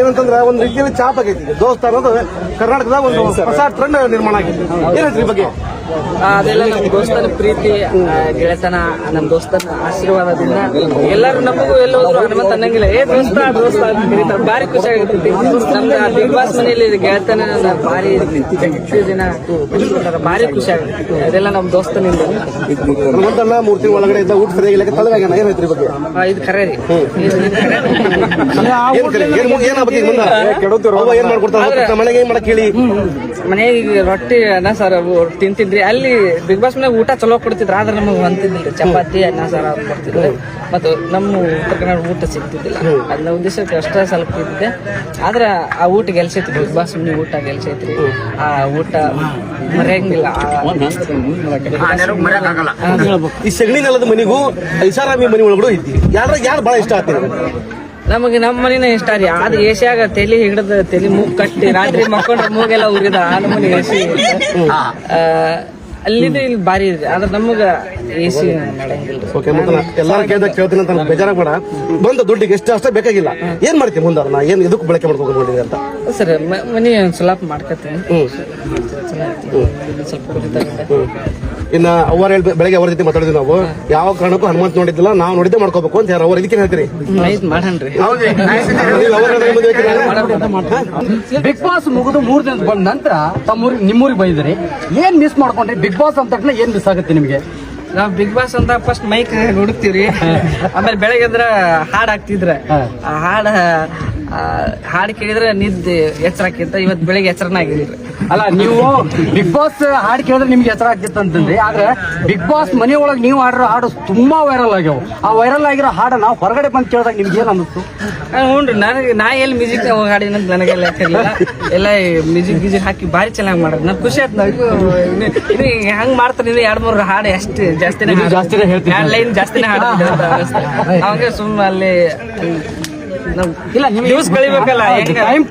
ಏನಂತಂದ್ರೆ ಒಂದ್ ರೀತಿಯಲ್ಲಿ ಚಾಪ್ ಆಗೈತಿ. ದೋಸ್ತ ಅನ್ನೋದು ಕರ್ನಾಟಕದಾಗ ಒಂದು ಹೊಸ ಟ್ರೆಂಡ್ ನಿರ್ಮಾಣ ಆಗೈತಿ ಏನೈತ್ರಿ ಈ ಬಗ್ಗೆ? ಅದೆಲ್ಲ ನಮ್ ದೋಸ್ತನ ಪ್ರೀತಿ ಗೆಳೆತನ ನಮ್ ದೋಸ್ತನ ಆಶೀರ್ವಾದದಿಂದ ಎಲ್ಲರೂ ನಮಗೂ ಎಲ್ಲೋದ್ರು ಹನುಮಂತ ಅನ್ನಂಗಿಲ್ಲ. ಏ ದೋಸ್ತ ದೋಸ್ತ ಅಂತ ಭಾರಿ ಖುಷಿ ಆಗುತ್ತೆ. ನಮ್ದು ಬಿಗ್ ಬಾಸ್ ಮನೆಯಲ್ಲಿ ಗೆಳೆತನ ನಾನ್ ಭಾರಿ ಹೆಚ್ಚು ದಿನ. ಭಾರಿ ಖುಷಿ ಆಗುತ್ತೆ. ಅದೆಲ್ಲ ನಮ್ ದೋಸ್ತನಿಂದ. ಹನುಮಂತನ ಮೂರ್ತಿ ಒಳಗಡೆ ಇದ್ದ ಊಟ ಸರಿಯಾಗಿಲ್ಲ. ತಲೆಗಾಗ್ಯಾನ ಏನೈತ್ರಿ ಬಗ್ಗೆ? ಇದು ಖರೆ ರೀ ಮನೆಗೆ ಏನ್ ಮಾಡಕ್ ಹೇಳಿ ಮನೆಗೆ ಈಗ ರೊಟ್ಟಿ ಅನ್ನ ಸಾರ ತಿಂತಿದ್ರಿ ಅಲ್ಲಿ ಬಿಗ್ ಬಾಸ್ ಮನೆ ಊಟ ಚಲೋ ಕೊಡ್ತಿದ್ರ ಆದ್ರೆ ನಮಗೆ ಅಂತಿದ್ದಿಲ್ಲ ಚಪಾತಿ ಅನ್ನ ಸಾರ ಅವ್ರು ಕೊಡ್ತಿದ್ರು ಮತ್ತು ನಮ್ಮ ಉತ್ತರ ಕನ್ನಡ ಊಟ ಸಿಗ್ತಿದ್ದಿಲ್ಲ ಅದನ್ನ ಉದ್ದೇಶಕ್ಕೆ ಅಷ್ಟೇ ಸ್ವಲ್ಪ ಇದ್ದೆ ಆದ್ರೆ ಆ ಊಟ ಗೆಲ್ಸೈತಿ ಬಿಗ್ ಬಾಸ್ ಮನೆ ಊಟ ಗೆಲ್ಸೈತ್ರಿ ಆ ಊಟ ಮರೆಯಂಗಿಲ್ಲ ಈ ಸಗಣಿ ನೆಲದ ಮನೆಗೂ ಐಷಾರಾಮಿ ಮನೆ ಒಳಗಡೆ ಐತಿ ಯಾರ ಯಾರು ಬಹಳ ಇಷ್ಟ ಆಗ್ತೀರಿ? ನಮಗೆ ನಮ್ಮ ಮನಿನ ಇಷ್ಟ ರೀ. ಆದ ಏಷ್ಯಾಗ ತಲೆ ಹಿಡಿದ ತಲೆ ಮೂಗ್ ಕಟ್ಟಿ ರಾತ್ರಿ ಮಕ್ಕೊಂಡ್ರೆ ಮೂಗೆಲ್ಲ ಉರಿದ ಆ ನಮ್ಮನೆ ಏಸಿ ಅಲ್ಲಿಂದ ಇಲ್ಲಿ ಬಾರಿ ಇದೆ. ಆದ್ರೆ ನಮಗ ಏಸಿ ನಡೆಯಂಗಿಲ್ಲ ಓಕೆ ಮತ್ತೆ ಎಲ್ಲಾರು ಕೇಳ್ದಾಗ ಕೇಳ್ತೀನಿ ಅಂತ ಬೇಜಾರ ಬೇಡ. ಬಂದ ದುಡ್ಡಿಗೆ ಎಷ್ಟು ಅಷ್ಟೇ ಬೇಕಾಗಿಲ್ಲ. ಏನ್ ಮಾಡ್ತೀನಿ ಮುಂದೆ ನಾ ಏನ್ ಇದಕ್ಕೆ ಬಳಕೆ ಮಾಡ್ಕೊಂಡು ಅಂತ? ಸರ್ ಮನೆ ಸ್ವಲ್ಪ ಮಾಡ್ಕೊತೀನಿ. ಸ್ವಲ್ಪ ಕುರಿತಾಗಿದೆ. ಇನ್ನ ಅವ್ರ ಹೇಳ್- ಬೆಳಗ್ಗೆ ಅವರ ಜೊತೆ ಮಾತಾಡಿದ್ವಿ ನಾವು. ಯಾವ ಕಾರಣಕ್ಕೂ ಹನುಮಂತ್ ನೋಡಿದ್ದಿಲ್ಲ ನಾವು ನೋಡಿದ್ದೆ ಮಾಡ್ಕೋಬೇಕು ಅಂತ ಯಾರು ಅವ್ರ ಇದಕ್ಕೆ ಹೇಳ್ತೀರಿ? ಬಿಗ್ ಬಾಸ್ ಮುಗಿದು ಮೂರ್ ದಿನ ಬಂದ ನಂತರ ತಮ್ಮೂರಿಗೆ ನಿಮ್ಮೂರಿಗೆ ಬೈದ್ರಿ. ಏನ್ ಮಿಸ್ ಮಾಡ್ಕೊಂಡ್ರಿ? ಬಿಗ್ ಬಾಸ್ ಅಂತ ತಕ್ಷಣ ಏನ್ ಮಿಸ್ ಆಗುತ್ತೆ ನಿಮಗೆ? ನಾವ್ ಬಿಗ್ ಬಾಸ್ ಅಂತ ಫಸ್ಟ್ ಮೈಕ್ ಹುಡುಕ್ತಿವ್ರಿ. ಆಮೇಲೆ ಬೆಳಗ್ಗೆ ಅಂದ್ರ ಹಾಡ್ ಹಾಕ್ತಿದ್ರ. ಆ ಹಾಡ ಹಾಡ್ ಕೇಳಿದ್ರೆ ನಿದ್ದೆ ಎಚ್ಚರಕ್ಕಿಂತ ಇವತ್ತು ಇವತ್ ಬೆಳಿಗ್ಗೆ ಎಚ್ಚರನ ಆಗಿದ್ರಿ ಅಲ್ಲ ನೀವು ಬಿಗ್ ಬಾಸ್ ಹಾಡು ಕೇಳಿದ್ರೆ ನಿಮ್ಗೆ ಎಚ್ಚರ ಆಗ್ತಿತ್ತು ಅಂತಂದ್ರಿ. ಆದ್ರೆ ಬಿಗ್ ಬಾಸ್ ಮನೆಯೊಳಗೆ ನೀವು ಹಾಡಿರೋ ಹಾಡು ತುಂಬಾ ವೈರಲ್ ಆಗ್ಯಾವ. ಆ ವೈರಲ್ ಆಗಿರೋ ಹಾಡು ನಾವು ಹೊರಗಡೆ ಬಂದು ಕೇಳಿದಾಗ ನಿಮ್ಗೆ ಏನ್ ಅನ್ನಿಸ್ತು? ಹ್ಞೂ ನನಗೆ ನಾ ಎಲ್ಲಿ ಮ್ಯೂಸಿಕ್ ಹಾಡಿನ ನನಗೆಲ್ಲ ಲೆಕ್ಕಿರ್ಲಿಲ್ಲ ಎಲ್ಲ ಮ್ಯೂಸಿಕ್ ಮ್ಯೂಸಿಕ್ ಹಾಕಿ ಭಾರಿ ಚೆನ್ನಾಗಿ ಮಾಡೋದು ನಾನು ಖುಷಿ ಆಯ್ತು. ನನಗೆ ಇನ್ನು ಹಂಗ್ ಮಾಡ್ತಾರೆ. ಇನ್ನು ಎರಡ್ ಮೂರು ಹಾಡು ಎಷ್ಟು ಜಾಸ್ತಿನೇ ಜಾಸ್ತಿ ಜಾಸ್ತಿನೇ ಲೈನ್ ಜಾಸ್ತಿನೇ ಹಾಡು. ಅವಾಗ ಸುಮ್ಮನೆ ಅಲ್ಲಿ ನಾವು ಇಲ್ಲ ನ್ಯೂಸ್ ಕಳಿಬೇಕಲ್ಲ ಟೈಮ್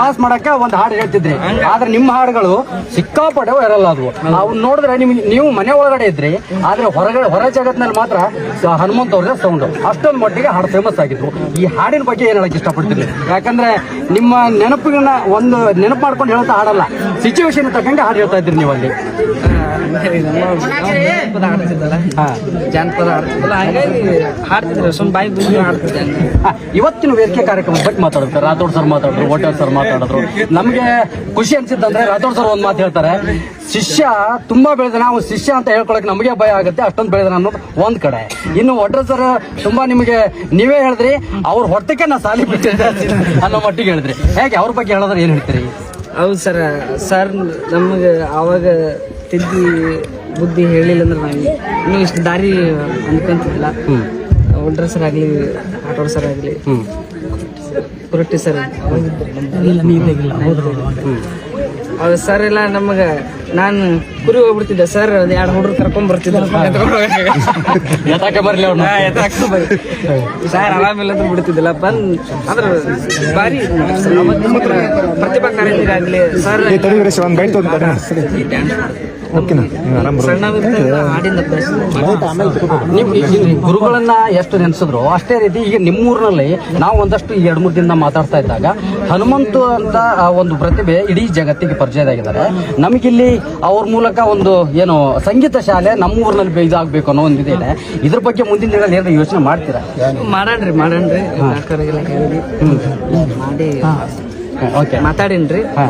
ಪಾಸ್ ಮಾಡಕ್ಕೆ ಒಂದು ಹಾಡು ಹೇಳ್ತಿದ್ರಿ. ಆದ್ರೆ ನಿಮ್ಮ ಹಾಡುಗಳು ಸಿಕ್ಕಾಪಟ್ಟೆ ಇರಲ್ಲ ಅದು. ಅವ್ನ ನೋಡಿದ್ರೆ ನಿಮ್ಗೆ ನೀವು ಮನೆ ಒಳಗಡೆ ಇದ್ರಿ ಆದ್ರೆ ಹೊರಗಡೆ ಹೊರ ಜಗತ್ನಲ್ಲಿ ಮಾತ್ರ ಹನುಮಂತ ಅವ್ರದೇ ಸೌಂಡ್ ಅಷ್ಟೊಂದು ಮಟ್ಟಿಗೆ ಹಾಡು ಫೇಮಸ್ ಆಗಿದ್ರು ಈ ಹಾಡಿನ ಬಗ್ಗೆ ಏನ್ ಹೇಳಕ್ ಇಷ್ಟಪಡ್ತೀನಿ? ಯಾಕಂದ್ರೆ ನಿಮ್ಮ ನೆನಪಿನ ಒಂದು ನೆನಪು ಮಾಡ್ಕೊಂಡು ಹೇಳ್ತಾ ಹಾಡಲ್ಲ. ಸಿಚುವೇಶನ್ ತಕ್ಕಂಗೆ ಹಾಡು ಹೇಳ್ತಾ ಇದ್ರಿ ನೀವು ಅಲ್ಲಿ ಜಾನಪದ ಹಾಡ್ತಿದ್ದಲ್ಲ ಹಾಗಾಗಿ ಹಾಡ್ತಿದ್ರು ಇವತ್ತಿನ ವೇದಿಕೆ ಕಾರ್ಯಕ್ರಮ ಬಗ್ಗೆ ಮಾತಾಡ್ತಾರೆ ರಾಥೋಡ್ ಸರ್ ಮಾತಾಡಿದ್ರು ಹೋಟೆಲ್ ಸರ್ ಮಾತಾಡಿದ್ರು. ನಮಗೆ ಖುಷಿ ಅನ್ಸಿದ್ದಂದ್ರೆ ರಾಥೋಡ್ ಸರ್ ಒಂದ್ ಮಾತು ಹೇಳ್ತಾರೆ. ಶಿಷ್ಯ ತುಂಬಾ ಬೆಳೆದ ನಾವು ಶಿಷ್ಯ ಅಂತ ಹೇಳ್ಕೊಳಕ್ ನಮಗೆ ಭಯ ಆಗುತ್ತೆ, ಅಷ್ಟೊಂದು ಬೆಳೆದ ಅನ್ನೋದು ಒಂದ್ ಕಡೆ. ಇನ್ನು ಒಡ್ರ ಸರ್ ತುಂಬಾ ನಿಮಗೆ ನೀವೇ ಹೇಳಿದ್ರಿ, ಅವ್ರ ಹೊಟ್ಟಕ್ಕೆ ನಾ ಸಾಲಿ ಬಿಟ್ಟಿದ್ದೆ ಅನ್ನೋ ಮಟ್ಟಿಗೆ ಹೇಳಿದ್ರಿ. ಹೇಗೆ, ಅವ್ರ ಬಗ್ಗೆ ಹೇಳಿದ್ರೆ ಏನ್ ಹೇಳ್ತೀರಿ? ಹೌದು ಸರ್ ಸರ್ ನಮಗೆ ಆವಾಗ ತಿದ್ದಿ ಬುದ್ಧಿ ಹೇಳಿಲ್ಲ ಅಂದ್ರೆ ನಾವು ಇನ್ನೂ ಇಷ್ಟು ದಾರಿ ಅನ್ಕೊಂತಿದ್ದಿಲ್ಲ. ಒಡ್ರ ಸರ್ ಆಗಲಿ ಆಟೋ ಸರ್ ಆಗಲಿ ಪುರಟ್ಟಿ ಸರ್ ಅವ್ರು ಸರ್ ಎಲ್ಲ ನಮಗೆ ನಾನು ಕುರಿ ಹೋಗ್ಬಿಡ್ತಿದ್ದೆ. ಸರ್ ಅದು ಎರಡು ಹುಡುಗರು ಕರ್ಕೊಂಡ್ ಬರ್ತಿದ್ದೆ ಬರ್ಲಿ ಅವ್ನು. ಸರ್ ಆರಾಮಿಲ್ಲ ಅಂದ್ರೆ ಬಿಡ್ತಿದ್ದಿಲ್ಲ. ಬಂದ್ ಆದ್ರೆ ಬಾರಿ ಪ್ರತಿಭಾ ಪ್ರತಿಭಾ ಆಗ್ಲಿ. ಸರ್ ಗುರುಗಳನ್ನ ಎಷ್ಟು ನೆನೆಸಿದ್ರು ಅಷ್ಟೇ ರೀತಿ ಈಗ ನಿಮ್ಮೂರಿನಲ್ಲಿ ನಾವು ಒಂದಷ್ಟು ಎರಡು ಎರಡ್ ಮೂರು ದಿನ ಮಾತಾಡ್ತಾ ಇದ್ದಾಗ ಹನುಮಂತು ಅಂತ ಆ ಒಂದು ಪ್ರತಿಭೆ ಇಡೀ ಜಗತ್ತಿಗೆ ಪರಿಚಯದಾಗಿದ್ದಾರೆ ನಮಗಿಲ್ಲಿ ಅವ್ರ ಮೂಲಕ ಒಂದು ಏನು ಸಂಗೀತ ಶಾಲೆ ನಮ್ಮ ಊರಿನಲ್ಲಿ ಇದಾಗಬೇಕು ಅನ್ನೋ ಒಂದು ಇದೆ ಇದ್ರ ಬಗ್ಗೆ ಮುಂದಿನ ದಿನಗಳಲ್ಲಿ ಏನಾದ್ರು ಯೋಚನೆ ಮಾಡ್ತೀರಾ? ಮಾಡಣ್ರಿ ಮಾಡಣ್ರಿ ಓಕೆ ಮಾತಾಡಿನ್ರಿ. ಹಾ.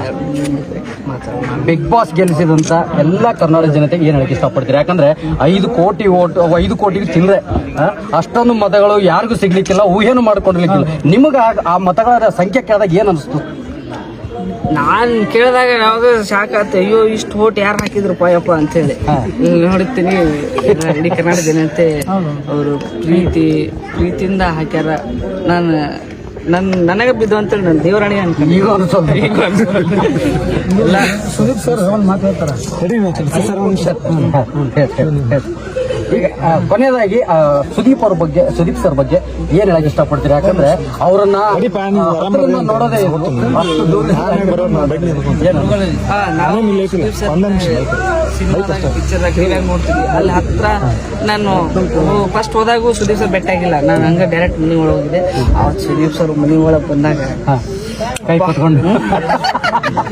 ಮಾತಾಡ ಬಿಗ್ ಬಾಸ್ ಗೆಲ್ಲಿಸಿದಂತ ಎಲ್ಲ ಕರ್ನಾಟಕ ಜನತೆಗೆ ಏನ್ ಹೇಳಕ್ ಇಷ್ಟಪಡ್ತೀರಿ? ಯಾಕಂದ್ರೆ ಐದು ಕೋಟಿ ಓಟ್ ಐದು ಕೋಟಿಗೆ ಚಿಲ್ಲರೆ ಆ, ಅಷ್ಟೊಂದು ಮತಗಳು ಯಾರಿಗೂ ಸಿಗ್ಲಿಕ್ಕಿಲ್ಲ ಊಹೆನು ಮಾಡ್ಕೊಂಡಿರ್ಲಿಕ್ಕಿಲ್ಲ. ನಿಮಗ ಆ- ಮತಗಳ ಸಂಖ್ಯೆ ಕೇಳಿದಾಗ ಏನ್ ಅನಿಸ್ತು? ನಾನ್ ಕೇಳಿದಾಗ ಯಾವ್ದು ಶಾಕ್ ಆತ. ಅಯ್ಯೋ ಇಷ್ಟು ಓಟ್ ಯಾರು ಹಾಕಿದ್ರು ಪಾಯಪ್ಪ ಅಂತ ಹೇಳಿ ಇಲ್ಲಿ ನೋಡುತ್ತೀನಿ ಇಡೀ ಕರ್ನಾಟಕ ಜನತೆ ಅವರು ಪ್ರೀತಿ ಪ್ರೀತಿಯಿಂದ ಹಾಕ್ಯಾರ. ನಾನು ನನ್ ನನಗೆ ಬಿದ್ದು ಅಂತೇಳಿ ನನ್ನ ದೇವರಾಣಿ ಅಂತ ನೀವು ಸರ್ ಸುದೀಪ್ ಸರ್ ಒಂದು ಮಾತು ಹೇಳ್ತಾರ? ಈಗ ಆ, ಕೊನೆಯದಾಗಿ ಆ, ಸುದೀಪ್ ಅವ್ರ ಬಗ್ಗೆ ಸುದೀಪ್ ಸರ್ ಬಗ್ಗೆ ಏನ್ ಹೇಳಕ್ ಇಷ್ಟಪಡ್ತೀರಿ? ಯಾಕಂದ್ರೆ ಅವರನ್ನ ನೋಡೋದೇ ಅಲ್ಲಿ ಹತ್ರ ನಾನು ಫಸ್ಟ್ ಹೋದಾಗೂ ಸುದೀಪ್ ಸರ್ ಬೆಟ್ಟ ಆಗಿಲ್ಲ. ನಾನು ಹಂಗ ಡೈರೆಕ್ಟ್ ಮನೆ ಒಳಗೆ ಹೋಗಿದ್ದೆ. ಅವತ್ತು ಸುದೀಪ್ ಸರ್ ಮನೆ ಒಳಗೆ ಬಂದಾಗ ಹಾ. ಕೈ ಕೊಟ್ಕೊಂಡು.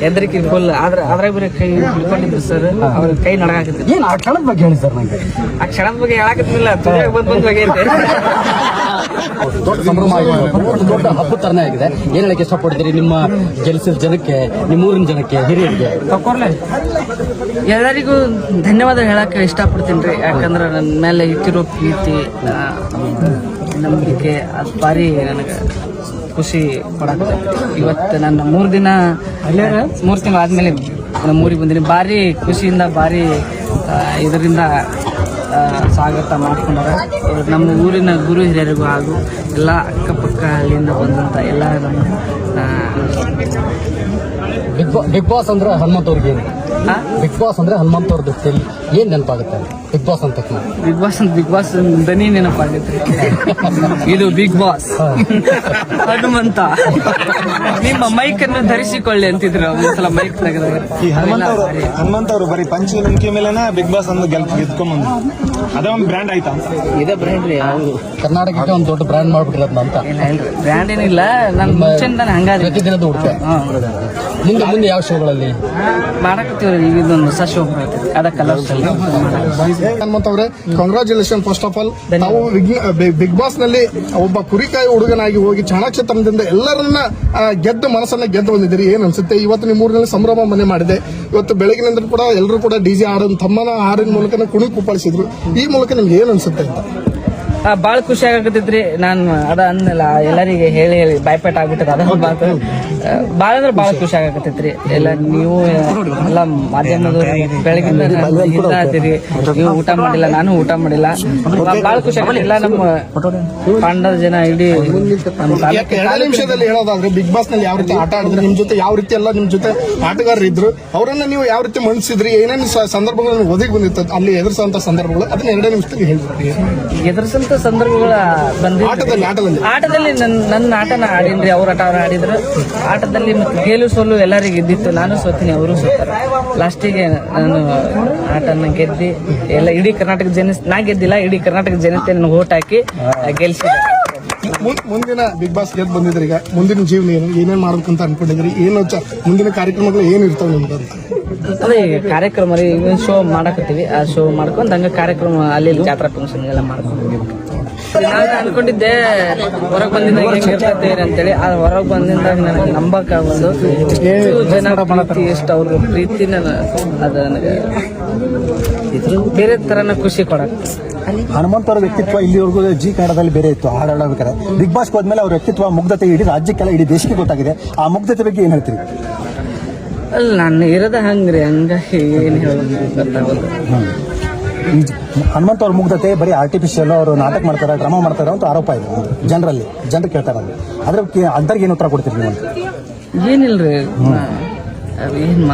ಹೆದರಿಕೆ ಫುಲ್ ಆದ್ರೆ ಅದ್ರಾಗ ಬರೀ ಕೈ ಉಳ್ಕೊಂಡಿದ್ರು ಸರ್. ಅವ್ರ ಕೈ ನಡಗಾಕತ್ತಿತ್ತು ಏನ್ ಆ ಕ್ಷಣದ ಬಗ್ಗೆ ಹೇಳಿ ಸರ್ ನಂಗೆ? ಆ ಕ್ಷಣದ ಬಗ್ಗೆ ಹೇಳಕತ್ತಿಲ್ಲ ತುಳಿಯಾಗ ಬಂದ್ ಬಂದ್ ಹೋಗೈತೆ ದೊಡ್ಡ ಸಂಭ್ರಮ ಆಗಿದೆ. ದೊಡ್ಡ ಹಬ್ಬ ತರನೇ ಆಗಿದೆ. ಏನ್ ಹೇಳಕ್ ಇಷ್ಟಪಡ್ತೀರಿ ನಿಮ್ಮ ಗೆಲ್ಸಿದ ಜನಕ್ಕೆ ನಿಮ್ಮ ಊರಿನ ಜನಕ್ಕೆ ಹಿರಿಯರಿಗೆ? ಎಲ್ಲರಿಗೂ ಧನ್ಯವಾದ ಹೇಳಕ್ಕೆ ಇಷ್ಟಪಡ್ತೀನಿ ರೀ. ಯಾಕಂದ್ರೆ ನನ್ನ ಮೇಲೆ ಇಟ್ಟಿರೋ ಪ್ರೀತಿ ನಂಬಿಕೆ ಅದು ಭಾರಿ ನನಗೆ ಖುಷಿ ಕೊಡಕ್ಕೆ ಇವತ್ತು ನನ್ನ ಮೂರು ದಿನ ಮೂರು ತಿಂಗಳು ಆದಮೇಲೆ ನಮ್ಮ ಊರಿಗೆ ಬಂದೀನಿ. ಭಾರಿ ಖುಷಿಯಿಂದ ಭಾರಿ ಇದರಿಂದ ಸ್ವಾಗತ ಮಾಡ್ಕೊಂಡಾರ ನಮ್ಮ ಊರಿನ ಗುರು ಹಿರಿಯರಿಗೂ ಹಾಗೂ ಎಲ್ಲ ಅಕ್ಕಪಕ್ಕ ಅಲ್ಲಿಂದ ಬಂದಂಥ ಎಲ್ಲ ನಮ್ಮ ಬಿಗ್ ಬಾ ಬಿಗ್ ಬಾಸ್ ಅಂದ್ರೆ ಹನುಮಂತ ಅವ್ರಿಗೆ ಏನು ಆ, ಬಿಗ್ ಬಾಸ್ ಅಂದ್ರೆ ಹನುಮಂತ ಅವ್ರದ್ದು ಫಿಲ್ ಏನ್ ನೆನಪಾಗುತ್ತೆ? ಬಿಗ್ ಬಾಸ್ ಅಂತ ಬಿಗ್ ಬಾಸ್ ಅಂತ ಬಿಗ್ ಬಾಸ್ ದನಿ ನೆನಪಾಗೈತ್ರಿ ಇದು ಬಿಗ್ ಬಾಸ್ ಹನುಮಂತ. ನಿಮ್ಮ ಮೈಕ್ ಅನ್ನು ಧರಿಸಿಕೊಳ್ಳಿ ಅಂತಿದ್ರು ಒಂದ್ಸಲ ಮೈಕ್ ತೆಗೆದಾಗ. ಈ ಹನುಮಂತ ಅವರು ಹನುಮಂತ ಅವರು ಬರೀ ಪಂಚಿ ನಂಬಿಕೆ ಮೇಲೆನ ಬಿಗ್ ಬಾಸ್ ಅಂದ್ರೆ ಗೆಲ್ ಗೆದ್ಕೊಂಬಂದು ಅದೇ ಒಂದು ಬ್ರ್ಯಾಂಡ್ ಆಯ್ತಾ? ಅಂತ ಇದೇ ಬ್ರ್ಯಾಂಡ್ ರೀ ಹೌದು. ಕರ್ನಾಟಕಕ್ಕೆ ಒಂದು ದೊಡ್ಡ ಬ್ರ್ಯಾಂಡ್ ಮಾಡ್ಬಿಟ್ಟಿರೋದ್ನ ಅಂತ. ಇಲ್ಲ ಬ್ರ್ಯಾಂಡ್ ಏನಿಲ್ಲ ನಾನು ಮುಂಚೆಯಿಂದ ಹಂಗಾದ್ರೆ. ಪ್ರತಿದಿನದ ಹುಡುಕ ಮುಂದೆ ಮುಂದೆ ಯಾವ ಶೋಗಳಲ್ಲಿ? ಮಾಡಕತ್ತೀವ್ರಿ ಈಗ ಇದೊಂದು ಹೊಸ ಶೋ ಬರ್ತೈತಿ. ಕಾಂಗ್ರಾಚುಲೇಷನ್ ಫಸ್ಟ್ ಆಫ್ ಆಲ್ ನಾವು ಬಿಗ್ ಬಾಸ್ನಲ್ಲಿ ಒಬ್ಬ ಕುರಿಕಾಯಿ ಹುಡುಗನಾಗಿ ಹೋಗಿ ಚಾಣಾಕ್ಷೇತ್ರದಿಂದ ಎಲ್ಲರನ್ನ ಗೆದ್ದು ಮನಸ್ಸನ್ನ ಗೆದ್ದು ಬಂದಿದ್ದೀರಿ. ಏನ್ ಅನ್ಸುತ್ತೆ? ಇವತ್ತು ನಿಮ್ಮ ಊರಿನಲ್ಲಿ ಸಂಭ್ರಮ ಮನೆ ಮಾಡಿದೆ. ಇವತ್ತು ಬೆಳಗಿನಿಂದ ಕೂಡ ಎಲ್ಲರೂ ಕೂಡ ಡಿಜೆ ಹಾಡನ್ ತಮ್ಮನ ಹಾಡಿನ ಮೂಲಕ ಕುಣಿ ಕುಪ್ಪಳಿಸಿದ್ರು ಈ ಮೂಲಕ ನಿಮ್ಗೆ ಏನ್ ಅನ್ಸುತ್ತೆ ಅಂತ? ಭಾಳ ಖುಷಿ ಆಗಕತ್ತೈತ್ರಿ. ನಾನು ಅದ ಅಂದಲ್ಲ ಎಲ್ಲರಿಗೆ ಹೇಳಿ ಹೇಳಿ ಬಾಯ್ಪೇಟ್ ಆಗ್ಬಿಟ್ಟದ ಅದ ಮಾತು. ಭಾಳ ಅಂದ್ರೆ ಭಾಳ ಖುಷಿ ಆಗಕತ್ತೈತ್ರಿ. ಎಲ್ಲ ನೀವು ಎಲ್ಲ ಮಾಧ್ಯಮದ ಬೆಳಗಿಂದ ಹಿಂದ ನೀವು ಊಟ ಮಾಡಿಲ್ಲ ನಾನು ಊಟ ಮಾಡಿಲ್ಲ. ಭಾಳ ಖುಷಿ ಆಗಿಲ್ಲ ಎಲ್ಲ ನಮ್ಮ ಪಾಂಡದ ಜನ ಇಡೀ ಎರಡು ನಿಮಿಷದಲ್ಲಿ ಹೇಳೋದಾದ್ರೆ ಬಿಗ್ ಬಾಸ್ನಲ್ಲಿ ಯಾವ ರೀತಿ ಆಟ ಆಡಿದ್ರೆ ನಿಮ್ ಜೊತೆ ಯಾವ ರೀತಿ ಎಲ್ಲ ನಿಮ್ ಜೊತೆ ಆಟಗಾರರು ಇದ್ರು ಅವರನ್ನ ನೀವು ಯಾವ ರೀತಿ ಮಣಿಸಿದ್ರಿ ಏನೇನು ಸಂದರ್ಭಗಳನ್ನು ಸಂದರ್ಭಗಳು ಒದಗಿ ಬಂದಿತ್ತು ಅಲ್ಲಿ ಎದುರಿಸುವಂತ ಸಂದರ್ಭಗಳು ಅದನ್ನ ಎರಡೇ ನಿಮಿಷದಲ್ಲಿ ಹೇಳ್ಬಿಡ್ರಿ ಎದುರಿಸಂತ ಸಂದರ್ಭಗಳ ಬಂದಿದೆ. ಆಟದಲ್ಲಿ ನನ್ನ ನನ್ನ ಆಟನ ಆಡಿನ್ರಿ ಅವ್ರ ಆಟ ಅವ್ರು ಆಡಿದ್ರು. ಆಟದಲ್ಲಿ ಮತ್ತೆ ಗೆಲು ಸೋಲು ಎಲ್ಲರಿಗೆ ಇದ್ದಿತ್ತು. ನಾನು ಸೋತೀನಿ ಅವರು ಸೋತಾರೆ ಲಾಸ್ಟಿಗೆ ನಾನು ಆಟನ ಗೆದ್ದಿ ಎಲ್ಲ ಇಡೀ ಕರ್ನಾಟಕ ಜನ ನಾ ಗೆದ್ದಿಲ್ಲ ಇಡೀ ಕರ್ನಾಟಕ ಜನತೆ ನನಗೆ ಓಟ್ ಹಾಕಿ ಗೆಲ್ಸಿದೆ. ಮುಂದಿನ ಬಿಗ್ ಬಾಸ್ ಗೆದ್ದು ಬಂದಿದ್ರಿ ಈಗ ಮುಂದಿನ ಜೀವನ ಏನು ಏನೇನ್ ಮಾಡ್ಬೇಕಂತ ಅನ್ಕೊಂಡಿದ್ರಿ ಏನು ಮುಂದಿನ ಕಾರ್ಯಕ್ರಮಗಳು ಏನ್ ಇರ್ತಾವ ನಿಮ್ದು ಅಂತ? ಅದೇ ಈಗ ಕಾರ್ಯಕ್ರಮ ರೀ ಶೋ ಮಾಡಕತ್ತೀವಿ. ಆ ಶೋ ಮಾಡ್ಕೊಂಡು ಹಂಗ ಕಾರ್ಯಕ್ರಮ ಅಲ್ಲಿ ಜಾತ್ರಾ ಫಂಕ್ಷನ್ ಎಲ್ಲ ಮಾಡ್ಕೊಂಡು ನಾನು ಅನ್ಕೊಂಡಿದ್ದೆ ಹೊರಗೆ ಬಂದಿದ್ದಾಗ ಹೆಂಗ್ ಇರ್ತೈತೆ ಅಂತೇಳಿ ಆ ಹೊರಗೆ ಬಂದಿದ್ದಾಗ ನನಗೆ ನಂಬಕ್ ಆಗೋದು ಎಷ್ಟು ಜನ ಪ್ರೀತಿ ಎಷ್ಟು ಅವ್ರ ಪ್ರೀತಿನ ಅದು ನನಗೆ ಬೇರೆ ತರನ ಖುಷಿ ಕೊಡಕ್. ಹನುಮಂತ ಅವರ ವ್ಯಕ್ತಿತ್ವ ಇಲ್ಲಿವರೆಗೂ ಜಿ ಕನ್ನಡದಲ್ಲಿ ಬೇರೆ ಇತ್ತು ಹಾಡಾಡಬೇಕಾದ್ರೆ ಬಿಗ್ ಬಾಸ್ ಹೋದ್ಮೇಲೆ ಅವ್ರ ವ್ಯಕ್ತಿತ್ವ ಮುಗ್ಧತೆ ಇಡೀ ರಾಜ್ಯಕ್ಕೆಲ್ಲ ಇಡೀ ದೇಶಕ್ಕೆ ಗೊತ್ತಾಗಿದೆ. ಆ ಮುಗ್ಧತೆ ಬಗ್ಗೆ ಏನ್ ಹೇಳ್ತೀರಿ? ಅಲ್ಲ ನಾನು ಇರೋದ ಹಂಗ್ರಿ ಹಂಗ ಏನು ಹೇಳೋದು ಗೊತ್ತಾಗೋದು ಹನುಮಂತ ಅವ್ರ ಮುಗ್ಧತೆ ಬರೀ ಆರ್ಟಿಫಿಷಿಯಲ್ ಅವರು ನಾಟಕ ಮಾಡ್ತಾರೆ ಡ್ರಾಮಾ ಮಾಡ್ತಾರೆ ಅಂತ ಆರೋಪ ಇದೆ ಜನರಲ್ಲಿ ಜನರು ಕೇಳ್ತಾರೆ ಅದು ಅದ್ರ ಅಂತರ್ಗೆ ಏನು ಉತ್ತರ ಕೊಡ್ತೀರಿ ನೀವು ಏನಿಲ್ರಿ? ಏನು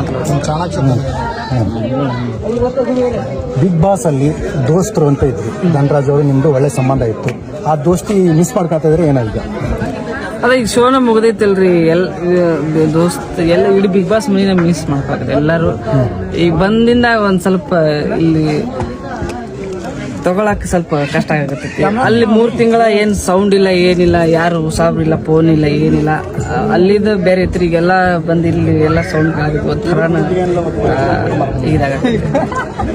ಬಿಗ್ ಬಾಸ್ ಅಲ್ಲಿ ದೋಸ್ತರು ಅಂತ ಇದ್ರಿ ಧನರಾಜ್ ಅವರು ನಿಮ್ದು ಒಳ್ಳೆ ಸಂಬಂಧ ಇತ್ತು. ಆ ದೋಸ್ತಿ ಮಿಸ್ ಮಾಡ್ಕೊಳ್ತಾ ಇದ್ರೆ ಏನಾಗಿದೆ ಅದ ಈಗ ಶೋನ ಮುಗ್ದೈತಲ್ರಿ ಎಲ್ ದೋಸ್ತ್ ಎಲ್ಲ ಇಡೀ ಬಿಗ್ ಬಾಸ್ ಮನಿನ ಮಿಸ್ ಮಾಡ್ಕೊಳ್ತಾರೆ ಎಲ್ಲರೂ. ಈಗ ಬಂದಿಂದ ಒಂದು ಸ್ವಲ್ಪ ಇಲ್ಲಿ ತಗೊಳಕ್ ಸ್ವಲ್ಪ ಕಷ್ಟ ಆಗತ್ತೆ. ಅಲ್ಲಿ ಮೂರ್ ತಿಂಗಳ ಏನ್ ಸೌಂಡ್ ಇಲ್ಲ ಏನಿಲ್ಲ ಯಾರು ಹುಷಾರಿಲ್ಲ ಫೋನ್ ಇಲ್ಲ ಏನಿಲ್ಲ. ಅಲ್ಲಿದ ಬೇರೆ ಇತ್ತು ಈಗೆಲ್ಲ ಬಂದು ಇಲ್ಲಿ ಎಲ್ಲ ಸೌಂಡ್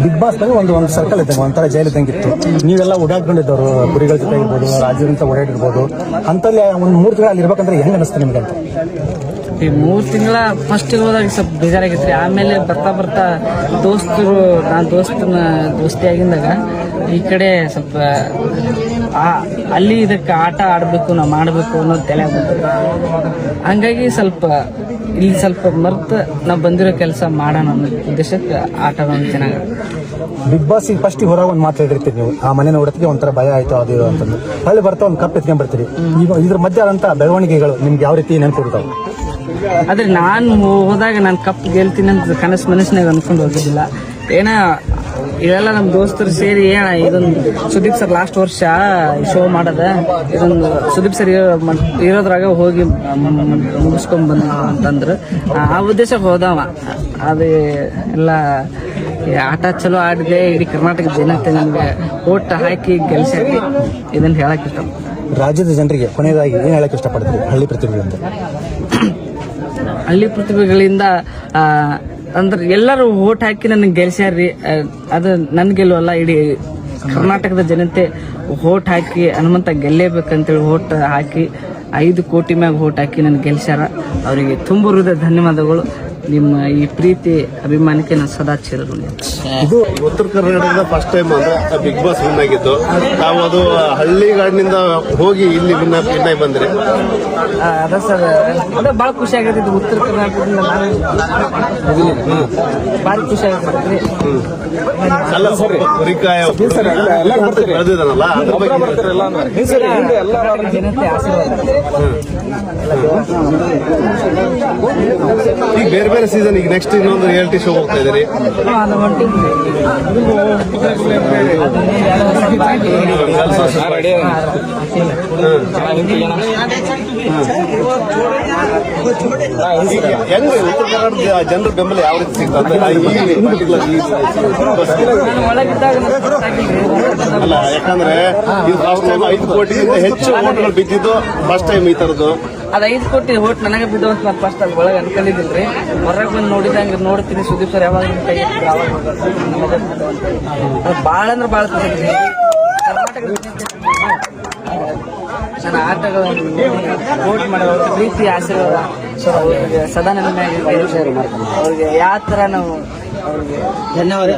ಬಿಗ್ ಬಾಸ್ನಲ್ಲಿ ಒಂದು ಒಂದು ಸರ್ಕಲ್ ಇದೆ ಒಂಥರ ಜೈಲು ಇದ್ದಂಗಿತ್ತು. ನೀವೆಲ್ಲ ಓಡಾಡ್ಕೊಂಡಿದ್ದವರು ಗುರಿಗಳ ಜೊತೆ ಇರ್ಬೋದು ರಾಜ್ಯದಂತ ಓಡಾಡಿರ್ಬೋದು ಅಂತಲ್ಲಿ ಒಂದು ಮೂರು ತಿಂಗಳು ಅಲ್ಲಿ ಇರ್ಬೇಕಂದ್ರೆ ಹೆಂಗ್ ಅನಿಸ್ತು ನಿಮ್ಗೆ ಅಂತ? ಈ ಮೂರು ತಿಂಗಳ ಫಸ್ಟಿಗೆ ಹೋದಾಗ ಸ್ವಲ್ಪ ಬೇಜಾರಾಗಿತ್ರಿ ಆಮೇಲೆ ಬರ್ತಾ ಬರ್ತಾ ದೋಸ್ತರು, ನಾನು ದೋಸ್ತನ ದೋಸ್ತಿ ಆಗಿಂದಾಗ ಈ ಕಡೆ ಸ್ವಲ್ಪ, ಆ, ಅಲ್ಲಿ ಇದಕ್ಕೆ ಆಟ ಆಡಬೇಕು, ನಾವು ಮಾಡಬೇಕು ಅನ್ನೋದು ತಲೆ ಹಂಗಾಗಿ ಸ್ವಲ್ಪ ಇಲ್ಲಿ ಸ್ವಲ್ಪ ಮರ್ತು ನಾವು ಬಂದಿರೋ ಕೆಲಸ ಮಾಡೋಣ ಅನ್ನೋ ಉದ್ದೇಶಕ್ಕೆ ಆಟ ಚೆನ್ನಾಗಿ ಬಿಗ್ ಬಾಸ್ ಈಗ ಫಸ್ಟ್ ಹೊರಗೆ ಒಂದು ಮಾತು ಹೇಳಿರ್ತೀರಿ ನೀವು. ಆ ಮನೆ ನೋಡೋದಕ್ಕೆ ಒಂಥರ ಭಯ ಆಯ್ತು ಅದು ಅಂತಂದು. ಅಲ್ಲಿ ಬರ್ತಾ ಒಂದು ಕಪ್ ಎತ್ಕೊಂಡ್ಬರ್ತೀರಿ ಈಗ ಇದ್ರ ಮಧ್ಯ ಆದಂಥ ಬೆಳವಣಿಗೆಗಳು ನಿಮ್ಗೆ ಯಾವ ರೀತಿ ನೆನಪಿರ್ತಾವೆ? ಆದ್ರೆ ನಾನು ಹೋದಾಗ ನಾನು ಕಪ್ ಗೆಲ್ತೀನಿ ಅಂತ ಕನಸು ಮನಸ್ಸಿನಾಗ ಅನ್ಕೊಂಡು ಹೋಗಿದ್ದಿಲ್ಲ. ಏನ ಇದೆಲ್ಲ ನಮ್ಮ ದೋಸ್ತರು ಸೇರಿ, ಏನ, ಇದೊಂದು ಸುದೀಪ್ ಸರ್ ಲಾಸ್ಟ್ ವರ್ಷ ಶೋ ಮಾಡದ. ಇದೊಂದು ಸುದೀಪ್ ಸರ್ ಇರೋದ್ರಾಗ ಹೋಗಿ ಮುಗಿಸ್ಕೊಂಡ್ ಬಂದ ಅಂತಂದ್ರು. ಆ ಉದ್ದೇಶಕ್ಕೆ ಹೋದವ. ಅದು ಎಲ್ಲ ಆಟ ಚಲೋ ಆಡಿದೆ, ಇಡೀ ಕರ್ನಾಟಕ ಜನತೆ ನಮ್ಗೆ ಓಟ್ ಹಾಕಿ ಗೆಲ್ಸಾಕಿ ಇದನ್ನ ಹೇಳಕ್ ಇಷ್ಟ ರಾಜ್ಯದ ಜನರಿಗೆ ಕೊನೆಯದಾಗಿ ಏನ್ ಹೇಳಕ್ ಇಷ್ಟಪಡ್ತೀವಿ ಹಳ್ಳಿ ಪ್ರತಿಭೆಗಳಿಂದ ಹಳ್ಳಿ ಪ್ರತಿಭೆಗಳಿಂದ ಅಂದ್ರೆ ಎಲ್ಲರೂ ಓಟ್ ಹಾಕಿ ನನಗೆ ಗೆಲ್ಸ್ಯಾರ್ರಿ. ಅದು ನನ್ ಗೆಲುವಲ್ಲ, ಇಡೀ ಕರ್ನಾಟಕದ ಜನತೆ ಓಟ್ ಹಾಕಿ ಹನುಮಂತ ಗೆಲ್ಲೇಬೇಕಂತೇಳಿ ಓಟ್ ಹಾಕಿ ಐದು ಕೋಟಿ ಮ್ಯಾಗ ಓಟ್ ಹಾಕಿ ನನ್ಗೆ ಗೆಲ್ಸ್ಯಾರ. ಅವರಿಗೆ ತುಂಬ ಹೃದಯ ಧನ್ಯವಾದಗಳು. ನಿಮ್ಮ ಈ ಪ್ರೀತಿ ಅಭಿಮಾನಕ್ಕೆ ನಾನು ಸದಾ ಚಿರಋಣಿ. ಇದು ಉತ್ತರ ಕರ್ನಾಟಕದ ಫಸ್ಟ್ ಟೈಮ್ ಅಂದ್ರೆ ಬಿಗ್ ಬಾಸ್ ವಿನ್ ಆಗಿದ್ದು ತಾವು ಅದು ಹಳ್ಳಿಗಾಡಿನಿಂದ ಹೋಗಿ ಇಲ್ಲಿ ವಿನ್ ವಿನ್ ಆಗಿ ಬಂದ್ರಿ ಅದ ಸರ್ ಅದ ಭಾಳ ಖುಷಿ ಆಗತ್ತಿದ್ದು ಉತ್ತರ ಕರ್ನಾಟಕದಿಂದ ನಾನು. ಭಾರಿ ಖುಷಿ ಆಗತ್ತೈತ್ರಿ ಅಲ್ಲ ಕುರಿಕಾಯ ಬೆಳೆದಿದ್ದಾನಲ್ಲ ಅದ್ರ ಬಗ್ಗೆ ಜನತೆ ಆಶೀರ್ವಾದ. ಈಗ ಬೇರೆ ಬೇರೆ ಸೀಸನ್ ಈಗ ನೆಕ್ಸ್ಟ್ ಇನ್ನೊಂದು ರಿಯಾಲಿಟಿ ಶೋ ಹೋಗ್ತಾ ಇದ್ದೀರಿ. ಹೆಂಗ್ ಉತ್ತರ ಜನರ ಬೆಂಬಲ ಯಾವ ರೀತಿ ಸಿಗ್ತದೆ ಅಲ್ಲ ಯಾಕಂದ್ರೆ ಐದು ಕೋಟಿಗಿಂತ ಹೆಚ್ಚು ಓಟ್ಗಳು ಬಿದ್ದಿದ್ದು ಫಸ್ಟ್ ಟೈಮ್ ಈ ತರದ್ದು. ಅದ್ ಐದು ಕೋಟಿ ಓಟ್ ನನಗೆ ಬಿದ್ದು ನಾನು ಫಸ್ಟ್ ಅಲ್ಲಿ ಒಳಗೆ ಅನ್ಕೊಂಡಿದ್ದಿಲ್ರಿ ಹೊರಗೆ ಬಂದು ನೋಡಿದಂಗೆ ನೋಡ್ತೀನಿ ಸುದೀಪ್ ಸರ್ ಯಾವಾಗ ಕೈ ಎತ್ತಿದ್ರು ಅವಾಗ. ಅದು ಭಾಳ ಅಂದ್ರೆ ಭಾಳ ಖುಷಿ ನನ್ನ ಆಟಗಳನ್ನು ಆಶೀರ್ವಾದ ಸೊ ಅವ್ರಿಗೆ ಸದಾ. ಅವ್ರಿಗೆ ಯಾವ ಥರ ನಾವು ಅವ್ರಿಗೆ ಧನ್ಯವಾದ.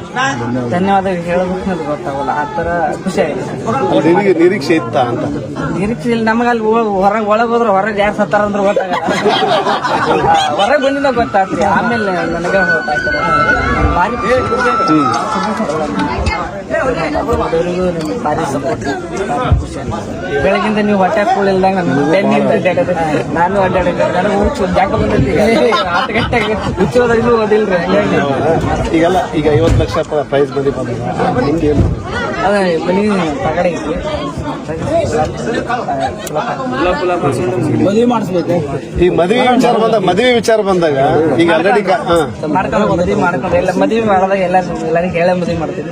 ಧನ್ಯವಾದ ಹೇಳೋದಕ್ಕೆ ಗೊತ್ತಾಗಲ್ಲ. ಆ ಥರ ಖುಷಿ ಆಗಿದೆ. ನಿರೀಕ್ಷೆ ಇತ್ತ ಅಂತ? ನಿರೀಕ್ಷೆ ಇಲ್ಲಿ. ನಮಗೆ ಅಲ್ಲಿ ಹೊರಗೆ ಒಳಗೆ ಹೋದ್ರೆ ಹೊರಗೆ ಯಾರು ಸತ್ತಾರ ಅಂದ್ರೆ ಗೊತ್ತಾಗಲ್ಲ. ಹೊರಗೆ ಬಂದಿದ್ದ ಗೊತ್ತಾಗ್ತದೆ ಆಮೇಲೆ ನನಗೆ ಗೊತ್ತಾಗ್ತದೆ. ಭಾರಿ ಖುಷಿ ಆಗಿದೆ. ಅವ್ರಿಗೂ ನಿಮ್ಗೆ ಭಾರಿ ಸಪೋರ್ಟ್ ಬೆಳಗಿಂದ ನೀವು ಹೊಟ್ಟೆ ಕೂಳಿಲ್ದಂಗ ನಾನು ಅಡ್ಡಾಡಿದ್ದೆ ನನಗೆ ಹುಚ್ಚು ಜಾಗ ಬಂದೈತಿ ಹತ್ತು ಗಂಟೆಗೆ ಹುಚ್ಚೋದಾಗ ಇನ್ನೂ ಓದಿಲ್ರಿ ಹಂಗಾಗಿ ಈಗೆಲ್ಲ ಈಗ ಐವತ್ತು ಲಕ್ಷ ಪ್ರೈಸ್ ಬಂದಿ ಬಂದಿದೆ. ನಿಮ್ಗೆ ಏನು? ಅದೇ ಬನ್ನಿ ತಗಡೆ ಐತಿ ಮದುವೆ ಮಾಡಿಸ್ಬೇಕು. ಈ ಮದುವೆ ವಿಚಾರ ಬಂದಾಗ ಮದುವೆ ವಿಚಾರ ಬಂದಾಗ ಈಗ ಆಲ್ರೆಡಿ ಮಾಡ್ಕೊಂಡು ಮದುವೆ ಮಾಡ್ಕೊಂಡು ಎಲ್ಲ ಮದುವೆ ಮಾಡಿದಾಗ ಎಲ್ಲ ಎಲ್ಲರಿಗೂ ಹೇಳ ಮದುವೆ ಮಾಡ್ತೀನಿ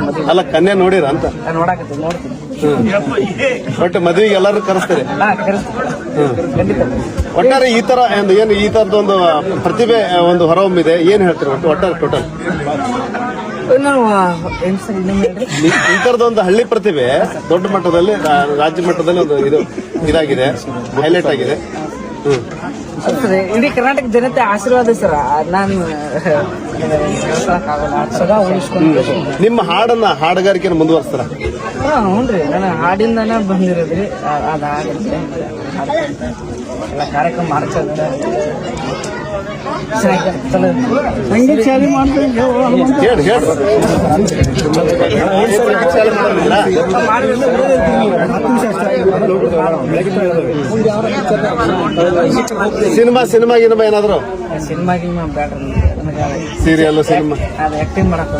ಮದುವೆ ಅಲ್ಲ ಕನ್ಯಾ ನೋಡಿರ ಅಂತ? ನೋಡಕತ್ತೆ ನೋಡಾಕತ್ತೀನಿ ನೋಡ್ತೀನಿ. ಬಟ್ ಮದುವೆಗೆ ಎಲ್ಲರೂ ಕರೆಸ್ತಾರೆ? ಒಟ್ಟಾರೆ ಈ ತರ ಏನು ಈ ತರದ ಒಂದು ಪ್ರತಿಭೆ ಒಂದು ಹೊರಹೊಮ್ಮಿದೆ. ಏನ್ ಹೇಳ್ತೀರಿ ಒಟ್ಟು ಒಟ್ಟಾರೆ ಟೋಟಲ್ ಈ ತರದ ಒಂದು ಹಳ್ಳಿ ಪ್ರತಿಭೆ ದೊಡ್ಡ ಮಟ್ಟದಲ್ಲಿ ರಾಜ್ಯ ಮಟ್ಟದಲ್ಲಿ ಒಂದು ಇದು ಇದಾಗಿದೆ ಹೈಲೈಟ್ ಆಗಿದೆ. ಇಡೀ ಕರ್ನಾಟಕ ಜನತೆ ಆಶೀರ್ವಾದ ಸರ್ ನಾನು ಸದಾ ಉಳಿಸ್ಕೊಂಡು ನಿಮ್ಮ ಹಾಡನ್ನ ಹಾಡುಗಾರಿಕೆನ ಮುಂದುವರಿಸ್ತಾರ? ಹಾ ಹ್ಞೂ ನಾನು ಹಾಡಿಂದನೇ ಬಂದಿರೋದ್ರಿ ಅದು ಎಲ್ಲ ಕಾರ್ಯಕ್ರಮ ಸಂಗೀತ ಶಾಲೆ ಸಿನಿಮಾ ಸಿನಿಮಾ ಗಿನಿಮಾ ಏನಾದ್ರು? ಸಿನಿಮಾ ಗಿನಿಮಾ ಬ್ಯಾಡ್ರಿ ಸೀರಿಯಲ್ ಸಿನಿಮಾ? ಅದು ಆಕ್ಟಿಂಗ್ ಮಾಡಕ್